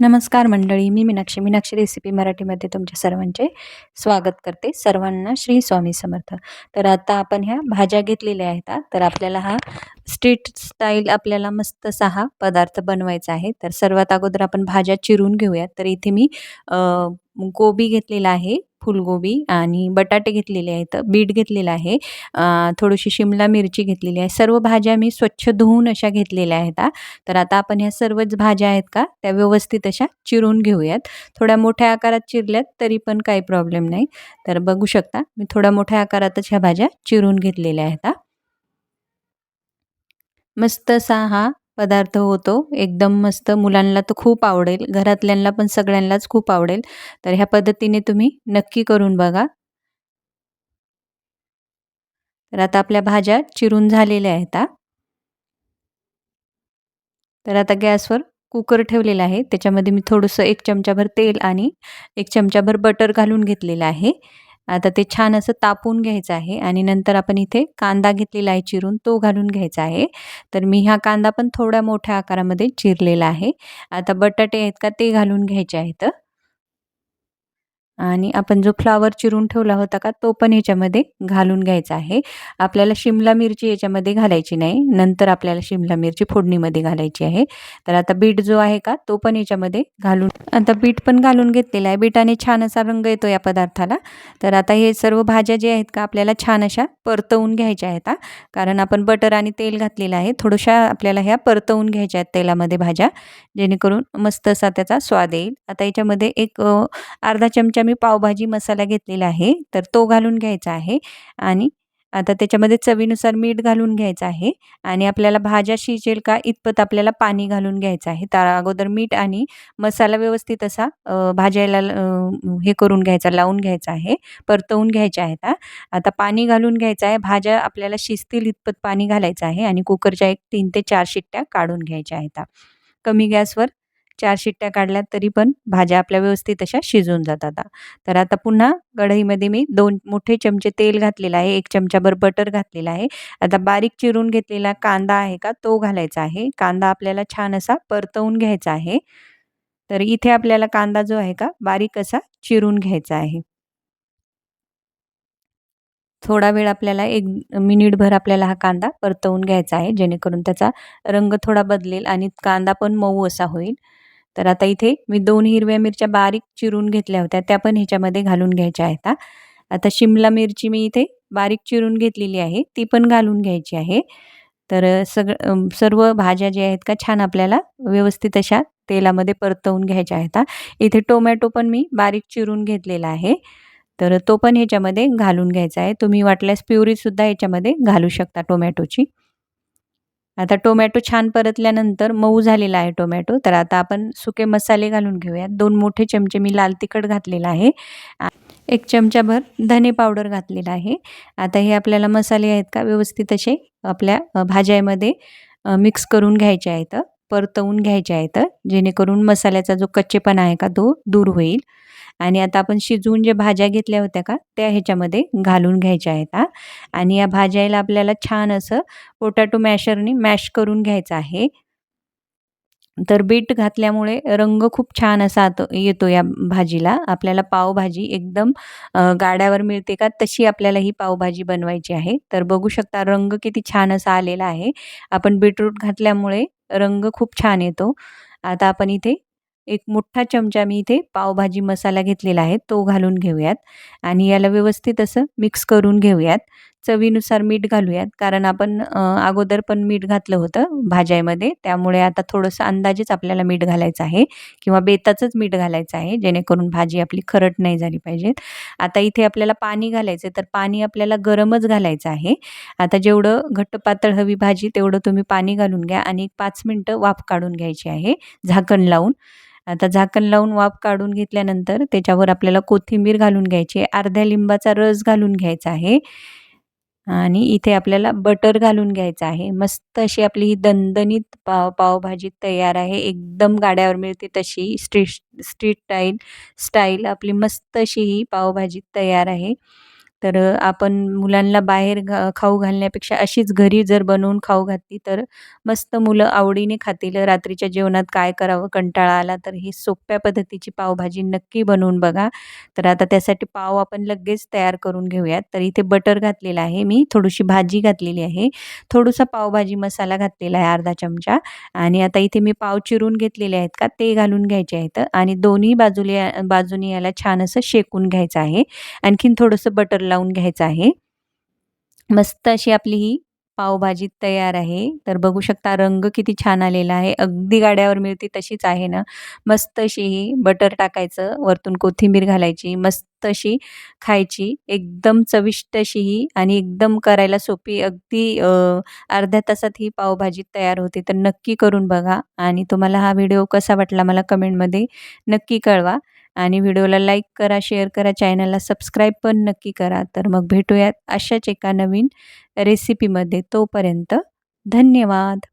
नमस्कार मंडळी मी मीनाक्षी. मीनाक्षी रेसिपी मराठीमध्ये तुमच्या सर्वांचे स्वागत करते. सर्वांना श्री स्वामी समर्थ. तर आता आपण ह्या भाज्या घेतलेल्या आहेत तर आपल्याला हा स्ट्रीट स्टाईल आपल्याला मस्त असा हा पदार्थ बनवायचा आहे तर सर्वात अगोदर आपण भाज्या चिरून घेऊयात. तर इथे मी गोबी घेतलेला आहे फुलगोबी आणि बटाटे घेतलेले आहेत बीट घेतलेलं आहे थोडीशी शिमला मिरची घेतलेली आहे. सर्व भाज्या मी स्वच्छ धुवून अशा घेतलेल्या आहेत तर आता आपण ह्या सर्वच भाज्या आहेत का त्या व्यवस्थित अशा चिरून घेऊयात. थोड्या मोठ्या आकारात चिरल्यात तरी पण काही प्रॉब्लेम नाही. तर बघू शकता मी थोड्या मोठ्या आकारातच ह्या भाज्या चिरून घेतलेल्या आहेत मस्त असा हा पदार्थ होतो. एकदम मस्त. मुलांना तर खूप आवडेल. घरातल्यांना पण सगळ्यांनाच खूप आवडेल. तर ह्या पद्धतीने तुम्ही नक्की करून बघा. तर आता आपल्या भाज्या चिरून झालेल्या आहेत तर आता गॅसवर कुकर ठेवलेला आहे. त्याच्यामध्ये मी थोडंसं एक चमचाभर तेल आणि एक चमचाभर बटर घालून घेतलेलं आहे. आता ते छान असं तापून घ्यायचं आहे आणि नंतर आपण इथे कांदा घेतलेला आहे चिरून तो घालून घ्यायचा आहे. तर मी हा कांदा पण थोड्या मोठ्या आकारामध्ये चिरलेला आहे. आता बटाटे आहेत का ते घालून घ्यायचे आहेत. आणि आपण जो फ्लावर चिरून ठेवला होता का तो पण ह्याच्यामध्ये घालून घ्यायचा आहे. आपल्याला शिमला मिरची याच्यामध्ये घालायची नाही नंतर आपल्याला शिमला मिरची फोडणीमध्ये घालायची आहे. तर आता बीट जो आहे का तो पण याच्यामध्ये घालून आता बीट पण घालून घेतलेला आहे. बीटाने छान असा रंग येतो या पदार्थाला. तर आता हे सर्व भाज्या जे आहेत का आपल्याला छान अशा परतवून घ्यायच्या आहेत कारण आपण बटर आणि तेल घातलेलं आहे. थोडशा आपल्याला ह्या परतवून घ्यायच्या आहेत तेलामध्ये भाज्या जेणेकरून मस्त असा त्याचा स्वाद येईल. आता याच्यामध्ये एक अर्धा चमचा मी पावभाजी मसाला घेतलेला आहे तर तो घालून घ्यायचा आहे आणि आता त्याच्यामध्ये चवीनुसार मीठ घालून घ्यायचं आहे आणि आपल्याला भाज्या शिजेल का इतपत आपल्याला पाणी घालून घ्यायचं आहे. त्या अगोदर मीठ आणि मसाला व्यवस्थित असा भाज्याला हे करून घ्यायचा लावून घ्यायचा आहे परतवून घ्यायच्या आहेत आता पाणी घालून घ्यायचं आहे भाज्या आपल्याला शिजतील इतपत पाणी घालायचं आहे आणि कुकरच्या एक तीन ते चार शिट्ट्या काढून घ्यायच्या आहेत. कमी गॅसवर चार शिट्ट्या काढल्या तरी पण भाज्या आपल्या व्यवस्थित अशा शिजून जातात. तर आता पुन्हा कढईमध्ये मी दोन मोठे चमचे तेल घातलेलं आहे एक चमचाभर बटर घातलेला आहे. आता बारीक चिरून घेतलेला कांदा आहे का तो घालायचा आहे. कांदा आपल्याला छान असा परतवून घ्यायचा आहे. तर इथे आपल्याला कांदा जो आहे का बारीक असा चिरून घ्यायचा आहे. थोडा वेळ आपल्याला एक मिनिटभर आपल्याला हा कांदा परतवून घ्यायचा आहे जेणेकरून त्याचा रंग थोडा बदलेल आणि कांदा पण मऊ असा होईल. तर आता इथे मी दोन हिरव्या मिरच्या बारीक चिरून घेतल्या होत्या. त्या पण ह्याच्यामध्ये घालून घ्यायच्या आहेत आता शिमला मिरची मी इथे बारीक चिरून घेतलेली आहे. ती पण घालून घ्यायची आहे. तर सगळं सर्व भाज्या ज्या आहेत का छान आपल्याला व्यवस्थित अशा तेलामध्ये परतवून घ्यायच्या आहेत इथे टोमॅटो पण मी बारीक चिरून घेतलेला आहे. तर तो पण ह्याच्यामध्ये घालून घ्यायचा आहे. तुम्ही वाटल्यास प्युरीसुद्धा ह्याच्यामध्ये घालू शकता टोमॅटोची. आता टोमॅटो छान परतल्यानंतर मऊ झालेला आहे टोमॅटो. तर आता आपण सुके मसाले घालून घेऊयात. दोन मोठे चमचे मी लाल तिखट घातलेला आहे. एक चमचाभर धने पावडर घातलेला आहे. आता हे आपल्याला मसाले आहेत का? व्यवस्थित असे आपल्या भाज्यामध्ये मिक्स करून घ्यायचे आहेत. परतवून घ्यायचे आहेत जेणेकरून मसाल्याचा जो कच्चेपणा आहे का तो दूर होईल. आणि आता आपण शिजवून जे भाज्या घेतल्या होत्या का त्या ह्याच्यामध्ये घालून घ्यायच्या आहेत आणि या भाज्याला आपल्याला छान असं पोटॅटो मॅशरने मॅश करून घ्यायचं आहे. तर बीट घातल्यामुळे रंग खूप छान असा येतो या भाजीला. आपल्याला पावभाजी एकदम गाड्यावर मिळते का तशी आपल्याला ही पावभाजी बनवायची आहे. तर बघू शकता रंग किती छान असा आलेला आहे. आपण बीटरूट घातल्यामुळे रंग खूप छान येतो. आता आपण इथे एक मोठा चमचा मी इथे पावभाजी मसाला घेतलेला आहे. तो घालून घेऊयात. आणि याला व्यवस्थित असं मिक्स करून घेऊयात. चवीनुसार मीठ घालूयात. कारण आपण अगोदर पण मीठ घातलं होतं भाज्यामध्ये. त्यामुळे आता थोडंसं अंदाजेच आपल्याला मीठ घालायचं आहे किंवा बेताचंच मीठ घालायचं आहे जेणेकरून भाजी आपली खरट नाही झाली पाहिजे आता इथे आपल्याला पाणी घालायचं तर पाणी आपल्याला गरमच घालायचं आहे. आता जेवढं घट्ट पातळ हवी भाजी तेवढं तुम्ही पाणी घालून घ्या आणि एक पाच मिनटं वाफ काढून घ्यायची आहे झाकण लावून. आता झाकण लावून वाफ काढून घेतल्यानंतर त्याच्यावर आपल्याला कोथिंबीर घालून घ्यायची आहे अर्ध्या लिंबाचा रस घालून घ्यायचा आहे. आणि इथे आपल्याला बटर घालून घ्यायचं आहे. मस्त अशी आपली ही दणदणीत पाव पावभाजी तयार आहे. एकदम गाड्यावर मिळते तशी. स्ट्रीट स्ट्रीट स्टाईल स्टाईल आपली मस्त अशी ही पावभाजी तयार आहे. तर आपण मुलांना बाहेर घा खाऊ घालण्यापेक्षा अशीच घरी जर बनवून खाऊ घातली तर मस्त मुलं आवडीने खातील. रात्रीच्या जेवणात काय करावं कंटाळा आला तर ही सोप्या पद्धतीची पावभाजी नक्की बनवून बघा. तर आता त्यासाठी पाव आपण लगेच तयार करून घेऊयात. तर इथे बटर घातलेलं आहे मी, थोडीशी भाजी घातलेली आहे, थोडासा पावभाजी मसाला घातलेला आहे अर्धा चमचा आणि आता इथे मी पाव चिरून घेतलेले आहेत का ते घालून घ्यायचे आहेत आणि दोन्ही बाजूले बाजूने याला छान असं शेकून घ्यायचं आहे. आणखीन थोडंसं बटर लावून घ्यायचं आहे. मस्त अशी आपली ही पावभाजी तयार आहे. तर बघू शकता रंग किती छान आलेला आहे. अगदी गाड्यावर मिळते तशीच आहे ना. मस्त अशी ही बटर टाकायचं, वरतून कोथिंबीर घालायची, मस्त अशी खायची. एकदम चविष्ट अशी ही आणि एकदम करायला सोपी अगदी अर्ध्या तासात ही पावभाजी तयार होते. तर नक्की करून बघा आणि तुम्हाला हा व्हिडिओ कसा वाटला मला कमेंटमध्ये नक्की कळवा आणि व्हिडिओला लाईक करा, शेअर करा, चॅनलला सबस्क्राईब पण नक्की करा. तर मग भेटूयात अशाच एका नवीन रेसिपीमध्ये. तोपर्यंत धन्यवाद.